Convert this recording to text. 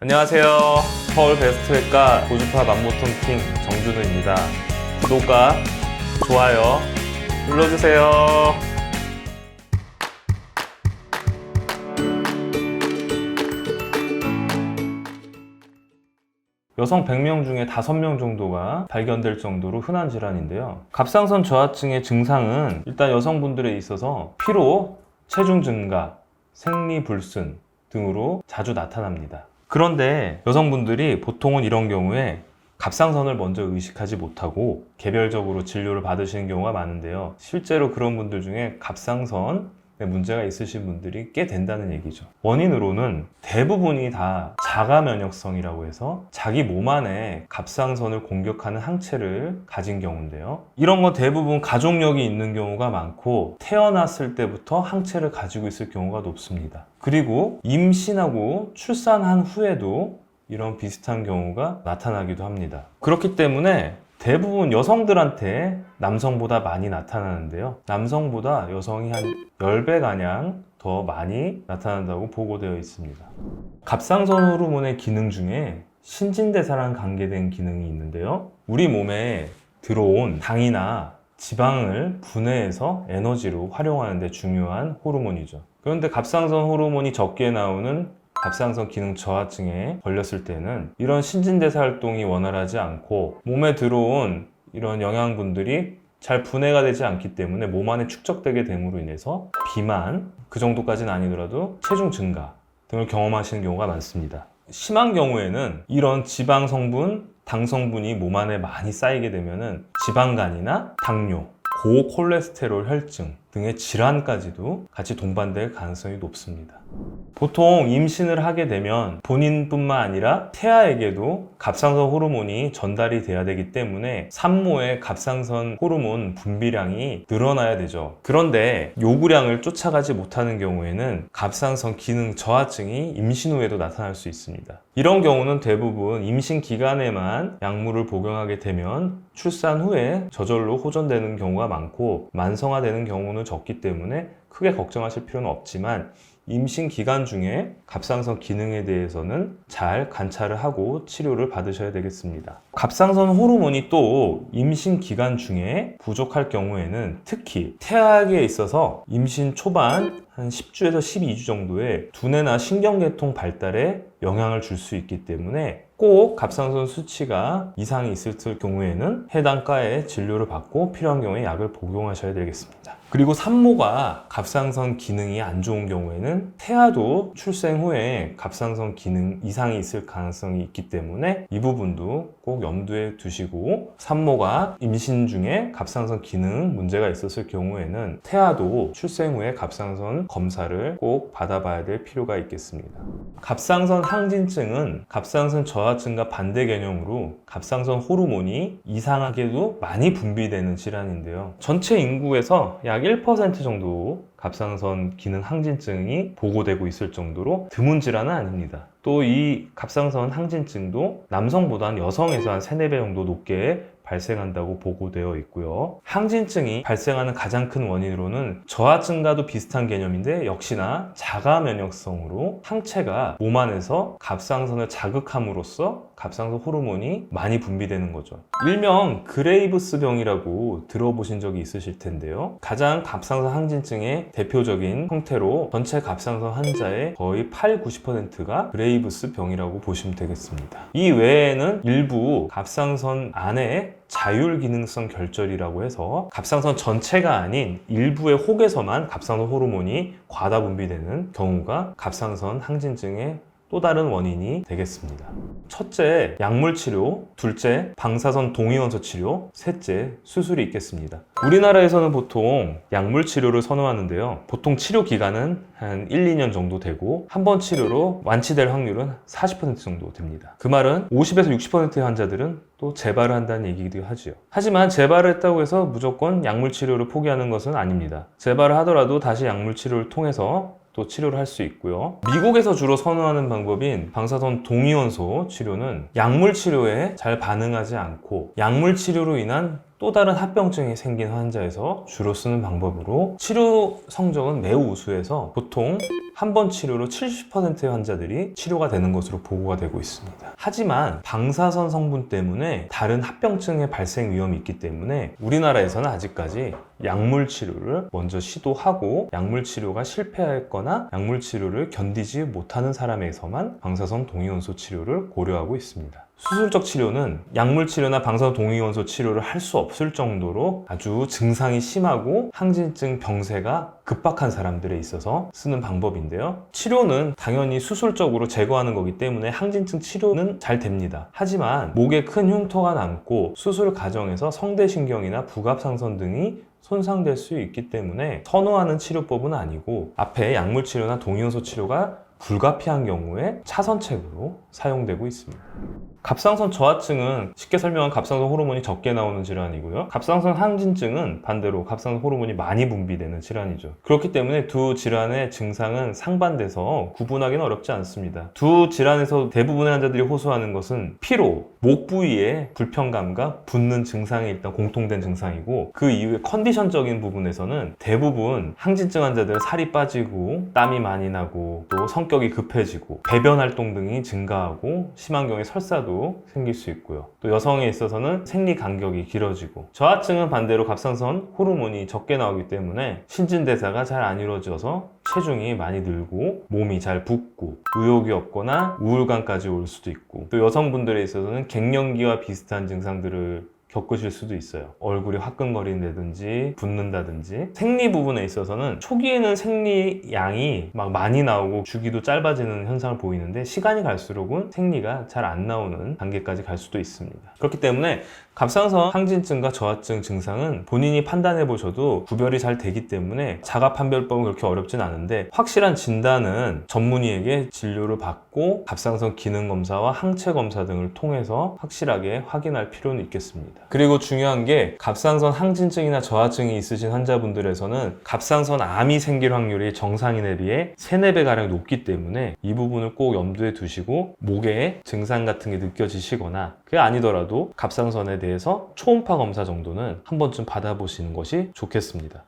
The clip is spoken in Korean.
안녕하세요. 서울 베스트웨과 고주파 만모통킹 정준우입니다. 구독과 좋아요 눌러주세요. 여성 100명 중에 5명 정도가 발견될 정도로 흔한 질환인데요. 갑상선 저하증의 증상은 일단 여성분들에 있어서 피로, 체중 증가, 생리 불순 등으로 자주 나타납니다. 그런데 여성분들이 보통은 이런 경우에 갑상선을 먼저 의식하지 못하고 개별적으로 진료를 받으시는 경우가 많은데요. 실제로 그런 분들 중에 갑상선 에 문제가 있으신 분들이 꽤 된다는 얘기죠. 원인으로는 대부분이 다 자가 면역성이라고 해서 자기 몸 안에 갑상선을 공격하는 항체를 가진 경우인데요. 이런 건 대부분 가족력이 있는 경우가 많고 태어났을 때부터 항체를 가지고 있을 경우가 높습니다. 그리고 임신하고 출산한 후에도 이런 비슷한 경우가 나타나기도 합니다. 그렇기 때문에 대부분 여성들한테 남성보다 많이 나타나는데요. 남성보다 여성이 한 10배 가량 더 많이 나타난다고 보고되어 있습니다. 갑상선 호르몬의 기능 중에 신진대사랑 관계된 기능이 있는데요. 우리 몸에 들어온 당이나 지방을 분해해서 에너지로 활용하는 데 중요한 호르몬이죠. 그런데 갑상선 호르몬이 적게 나오는 갑상선 기능 저하증에 걸렸을 때는 이런 신진대사 활동이 원활하지 않고 몸에 들어온 이런 영양분들이 잘 분해가 되지 않기 때문에 몸 안에 축적되게 됨으로 인해서 비만, 그 정도까지는 아니더라도 체중 증가 등을 경험하시는 경우가 많습니다. 심한 경우에는 이런 지방 성분, 당 성분이 몸 안에 많이 쌓이게 되면은 지방간이나 당뇨, 고콜레스테롤 혈증 등의 질환까지도 같이 동반될 가능성이 높습니다. 보통 임신을 하게 되면 본인뿐만 아니라 태아에게도 갑상선 호르몬이 전달이 돼야 되기 때문에 산모의 갑상선 호르몬 분비량이 늘어나야 되죠. 그런데 요구량을 쫓아가지 못하는 경우에는 갑상선 기능 저하증이 임신 후에도 나타날 수 있습니다. 이런 경우는 대부분 임신 기간에만 약물을 복용하게 되면 출산 후에 저절로 호전되는 경우가 많고 만성화되는 경우는 적기 때문에 크게 걱정하실 필요는 없지만 임신 기간 중에 갑상선 기능에 대해서는 잘 관찰을 하고 치료를 받으셔야 되겠습니다. 갑상선 호르몬이 또 임신 기간 중에 부족할 경우에는 특히 태아에게 있어서 임신 초반 한 10주에서 12주 정도의 두뇌나 신경계통 발달에 영향을 줄 수 있기 때문에 꼭 갑상선 수치가 이상이 있을 경우에는 해당 과에 진료를 받고 필요한 경우에 약을 복용하셔야 되겠습니다. 그리고 산모가 갑상선 기능이 안 좋은 경우에는 태아도 출생 후에 갑상선 기능 이상이 있을 가능성이 있기 때문에 이 부분도 꼭 염두에 두시고 산모가 임신 중에 갑상선 기능 문제가 있었을 경우에는 태아도 출생 후에 갑상선 검사를 꼭 받아봐야 될 필요가 있겠습니다. 갑상선 항진증은 갑상선 저하증과 반대 개념으로 갑상선 호르몬이 이상하게도 많이 분비되는 질환인데요. 전체 인구에서 약 1% 정도 갑상선 기능 항진증이 보고되고 있을 정도로 드문 질환은 아닙니다. 또 이 갑상선 항진증도 남성보다는 여성에서 한 3, 4배 정도 높게 발생한다고 보고되어 있고요. 항진증이 발생하는 가장 큰 원인으로는 저하증과도 비슷한 개념인데 역시나 자가 면역성으로 항체가 몸 안에서 갑상선을 자극함으로써 갑상선 호르몬이 많이 분비되는 거죠. 일명 그레이브스 병이라고 들어보신 적이 있으실 텐데요. 가장 갑상선 항진증의 대표적인 형태로 전체 갑상선 환자의 거의 8, 90%가 그레이브스 병이라고 보시면 되겠습니다. 이 외에는 일부 갑상선 안에 자율 기능성 결절이라고 해서 갑상선 전체가 아닌 일부의 혹에서만 갑상선 호르몬이 과다 분비되는 경우가 갑상선 항진증의 또 다른 원인이 되겠습니다. 첫째, 약물 치료. 둘째, 방사선 동위원소 치료. 셋째, 수술이 있겠습니다. 우리나라에서는 보통 약물 치료를 선호하는데요. 보통 치료 기간은 한 1, 2년 정도 되고 한 번 치료로 완치될 확률은 40% 정도 됩니다. 그 말은 50에서 60%의 환자들은 또 재발을 한다는 얘기기도 하지요. 하지만 재발을 했다고 해서 무조건 약물 치료를 포기하는 것은 아닙니다. 재발을 하더라도 다시 약물 치료를 통해서 또 치료를 할 수 있고요. 미국에서 주로 선호하는 방법인 방사선 동위원소 치료는 약물 치료에 잘 반응하지 않고 약물 치료로 인한 또 다른 합병증이 생긴 환자에서 주로 쓰는 방법으로 치료 성적은 매우 우수해서 보통 한 번 치료로 70%의 환자들이 치료가 되는 것으로 보고가 되고 있습니다. 하지만 방사선 성분 때문에 다른 합병증의 발생 위험이 있기 때문에 우리나라에서는 아직까지 약물 치료를 먼저 시도하고 약물 치료가 실패했거나 약물 치료를 견디지 못하는 사람에서만 방사선 동위원소 치료를 고려하고 있습니다. 수술적 치료는 약물 치료나 방사선 동위원소 치료를 할 수 없을 정도로 아주 증상이 심하고 항진증 병세가 급박한 사람들에 있어서 쓰는 방법인데요. 치료는 당연히 수술적으로 제거하는 거기 때문에 항진증 치료는 잘 됩니다. 하지만 목에 큰 흉터가 남고 수술 과정에서 성대신경이나 부갑상선 등이 손상될 수 있기 때문에 선호하는 치료법은 아니고 앞에 약물 치료나 동위원소 치료가 불가피한 경우에 차선책으로 사용되고 있습니다. 갑상선 저하증은 쉽게 설명한 갑상선 호르몬이 적게 나오는 질환이고요. 갑상선 항진증은 반대로 갑상선 호르몬이 많이 분비되는 질환이죠. 그렇기 때문에 두 질환의 증상은 상반돼서 구분하기는 어렵지 않습니다. 두 질환에서 대부분의 환자들이 호소하는 것은 피로, 목 부위에 불편감과 붓는 증상이 일단 공통된 증상이고 그 이후에 컨디션적인 부분에서는 대부분 항진증 환자들은 살이 빠지고 땀이 많이 나고 또 성격이 급해지고 배변 활동 등이 증가하고 심한 경우에 설사도 생길 수 있고요. 또 여성에 있어서는 생리 간격이 길어지고 저하증은 반대로 갑상선 호르몬이 적게 나오기 때문에 신진대사가 잘 안 이루어져서 체중이 많이 늘고 몸이 잘 붓고 의욕이 없거나 우울감까지 올 수도 있고 또 여성분들에 있어서는 갱년기와 비슷한 증상들을 겪으실 수도 있어요. 얼굴이 화끈거린다든지 붓는다든지 생리 부분에 있어서는 초기에는 생리 양이 막 많이 나오고 주기도 짧아지는 현상을 보이는데 시간이 갈수록은 생리가 잘 안 나오는 단계까지 갈 수도 있습니다. 그렇기 때문에 갑상선 항진증과 저하증 증상은 본인이 판단해 보셔도 구별이 잘 되기 때문에 자가 판별법은 그렇게 어렵진 않은데 확실한 진단은 전문의에게 진료를 받 고 갑상선 기능 검사와 항체 검사 등을 통해서 확실하게 확인할 필요는 있겠습니다. 그리고 중요한 게 갑상선 항진증이나 저하증이 있으신 환자분들에서는 갑상선 암이 생길 확률이 정상인에 비해 3, 4배 가량 높기 때문에 이 부분을 꼭 염두에 두시고 목에 증상 같은 게 느껴지시거나 그게 아니더라도 갑상선에 대해서 초음파 검사 정도는 한 번쯤 받아보시는 것이 좋겠습니다.